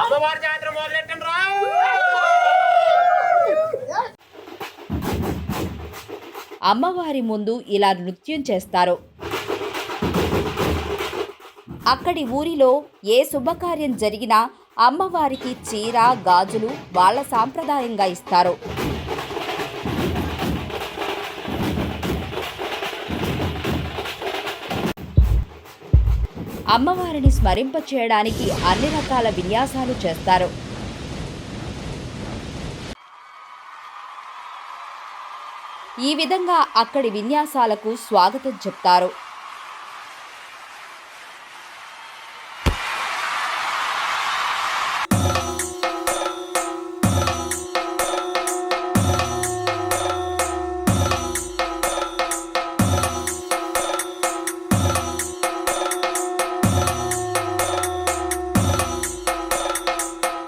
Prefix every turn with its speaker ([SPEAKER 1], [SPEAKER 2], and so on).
[SPEAKER 1] అమ్మవారి జాతర మొదలెట్టండి రా.
[SPEAKER 2] అమ్మవారి ముందు ఇలా నృత్యం చేస్తారు. అక్కడి ఊరిలో ఏ శుభకార్యం జరిగినా అమ్మవారికి చీర గాజులు వాళ్ళ సాంప్రదాయంగా ఇస్తారు. అమ్మవారిని స్మరింప చేయడానికి అన్ని రకాల విన్యాసాలు చేస్తారు. ఈ విధంగా అక్కడి విన్యాసాలకు స్వాగతం చెప్తారు.